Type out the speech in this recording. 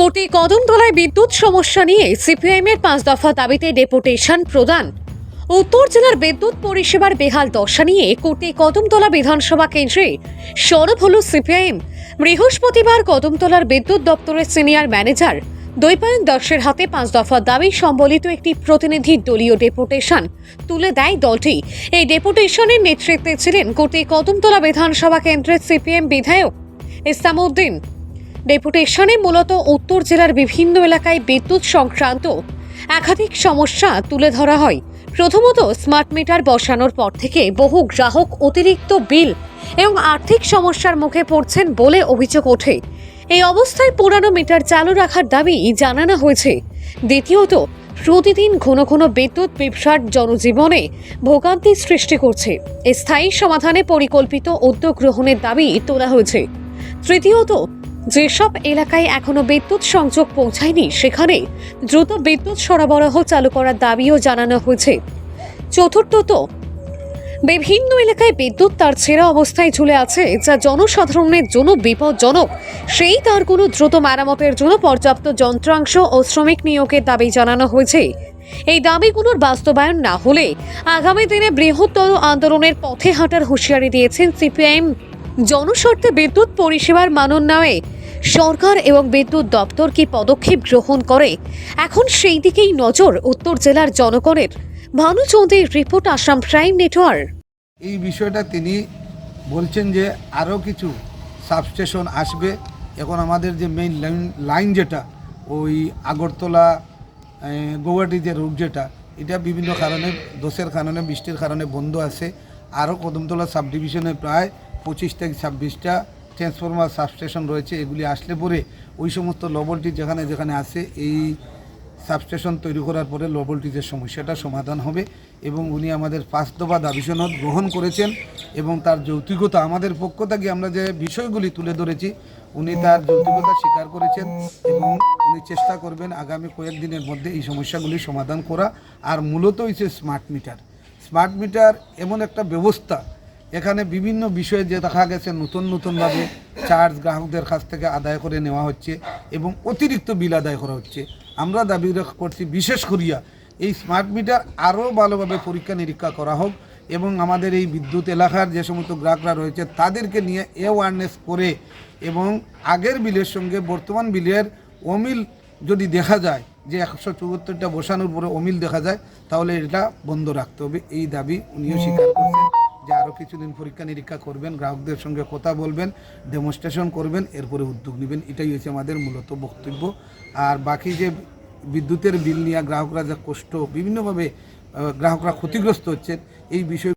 কোটি কদমতলায় বিদ্যুৎ সমস্যা নিয়ে সিপিআইএম এর পাঁচ দফা দাবিতে ডেপুটেশন প্রদান। উত্তর জেলার বিদ্যুৎ পরিষেবার বেহাল দশা নিয়ে কোটি কদমতলা বিধানসভা কেন্দ্রে সরব হল সিপিআইএম। বৃহস্পতিবার কদমতলার বিদ্যুৎ দপ্তরের সিনিয়র ম্যানেজার দৈপায়ন দাসের হাতে পাঁচ দফা দাবি সম্বলিত একটি প্রতিনিধি দলীয় ডেপুটেশন তুলে দেয় দলটি। এই ডেপুটেশনের নেতৃত্বে ছিলেন কোটি কদমতলা বিধানসভা কেন্দ্রের সিপিএম বিধায়ক ইসলামউদ্দিন। ডেপুটেশনে মূলত উত্তর জেলার বিভিন্ন এলাকায় বিদ্যুৎ সংক্রান্ত একাধিক সমস্যা তুলে ধরা হয়। প্রথমত স্মার্ট মিটার বসানোর পর থেকে বহু গ্রাহক অতিরিক্ত বিল এবং আর্থিক সমস্যার মুখে পড়ছেন বলে অভিযোগ ওঠে। এই অবস্থায় পুরানো মিটার চালু রাখার দাবি জানানো হয়েছে। দ্বিতীয়ত, প্রতিদিন ঘন ঘন বিদ্যুৎ বিভ্রাট জনজীবনে ভোগান্তি সৃষ্টি করছে। স্থায়ী সমাধানে পরিকল্পিত উদ্যোগ গ্রহণের দাবি তোলা হয়েছে। তৃতীয়ত যেসব এলাকায় এখনও বিদ্যুৎ সংযোগ পৌঁছায়নি, সেখানে দ্রুত বিদ্যুৎ সরবরাহ চালু করার দাবিও জানানো হয়েছে। চতুর্থত, বিভিন্ন এলাকায় বিদ্যুৎ তার ছেঁড়া অবস্থায় ঝুলে আছে, যা জনসাধারণের জন্য বিপজ্জনক। সেই তার কোনো দ্রুত মেরামতের জন্য পর্যাপ্ত যন্ত্রাংশ ও শ্রমিক নিয়োগের দাবি জানানো হয়েছে। এই দাবিগুলোর বাস্তবায়ন না হলে আগামী দিনে বৃহত্তর আন্দোলনের পথে হাঁটার হুঁশিয়ারি দিয়েছেন সিপিআইএম। জনস্বার্থে বিদ্যুৎ পরিষেবার মানোন্নয়ে সরকার এবং বিদ্যুৎ দপ্তর কি পদক্ষেপ গ্রহণ করে? এখন সেই দিকেই নজর উত্তর জেলার জনগণের। ভানু চৌধুরীর রিপোর্ট, আসাম প্রাইম নেটওয়ার্ক। এই বিষয়টা তিনি বলছেন যে আরও কিছু সাবস্টেশন আসবে। এখন আমাদের যে মেইন লাইন লাইন যেটা, ওই আগরতলা গৌহাটি যে রুট যেটা, এটা বিভিন্ন কারণে, দোষের কারণে, বৃষ্টির কারণে বন্ধ আছে। আরও কদমতলা সাব ডিভিশনে প্রায় পঁচিশ থেকে ছাব্বিশটা ট্রান্সফরমার সাবস্টেশন রয়েছে, এগুলি আসলে পরে ওই সমস্ত লবলটি যেখানে যেখানে আছে, এই সাবস্টেশন তৈরি করার পরে লো ভোল্টেজের সমস্যাটা সমাধান হবে এবং উনি আমাদের পাঁচ দফা দাবি সনদ গ্রহণ করেছেন এবং তার যৌক্তিকতা আমাদের পক্ষ থেকে আমরা যে বিষয়গুলি তুলে ধরেছি, উনি তার যৌক্তিকতা স্বীকার করেছেন এবং উনি চেষ্টা করবেন আগামী কয়েকদিনের মধ্যে এই সমস্যাগুলি সমাধান করা। আর মূলত হচ্ছে স্মার্ট মিটার স্মার্ট মিটার এমন একটা ব্যবস্থা এখানে বিভিন্ন বিষয়ে যে দেখা গেছে, নতুন নতুনভাবে চার্জ গ্রাহকদের কাছ থেকে আদায় করে নেওয়া হচ্ছে এবং অতিরিক্ত বিল আদায় করা হচ্ছে। আমরা দাবি করছি, বিশেষ করিয়া এই স্মার্ট মিটার আরও ভালোভাবে পরীক্ষা নিরীক্ষা করা হোক এবং আমাদের এই বিদ্যুৎ এলাকার যে সমস্ত গ্রাহকরা রয়েছে, তাদেরকে নিয়ে অ্যাওয়ারনেস করে এবং আগের বিলের সঙ্গে বর্তমান বিলের অমিল যদি দেখা যায়, যে একশো চুয়াত্তরটা বসানোর পরে অমিল দেখা যায়, তাহলে এটা বন্ধ রাখতে হবে। এই দাবি উনিও স্বীকার করছেন। যে আরও কিছুদিন পরীক্ষা নিরীক্ষা করবেন, গ্রাহকদের সঙ্গে কথা বলবেন ডেমনস্ট্রেশন করবেন, এরপরে উদ্যোগ নেবেন। এটাই হচ্ছে আমাদের মূলত বক্তব্য। আর বাকি যে বিদ্যুতের বিল নিয়ে গ্রাহকরা যা কষ্ট, বিভিন্নভাবে গ্রাহকরা ক্ষতিগ্রস্ত হচ্ছেন, এই বিষয়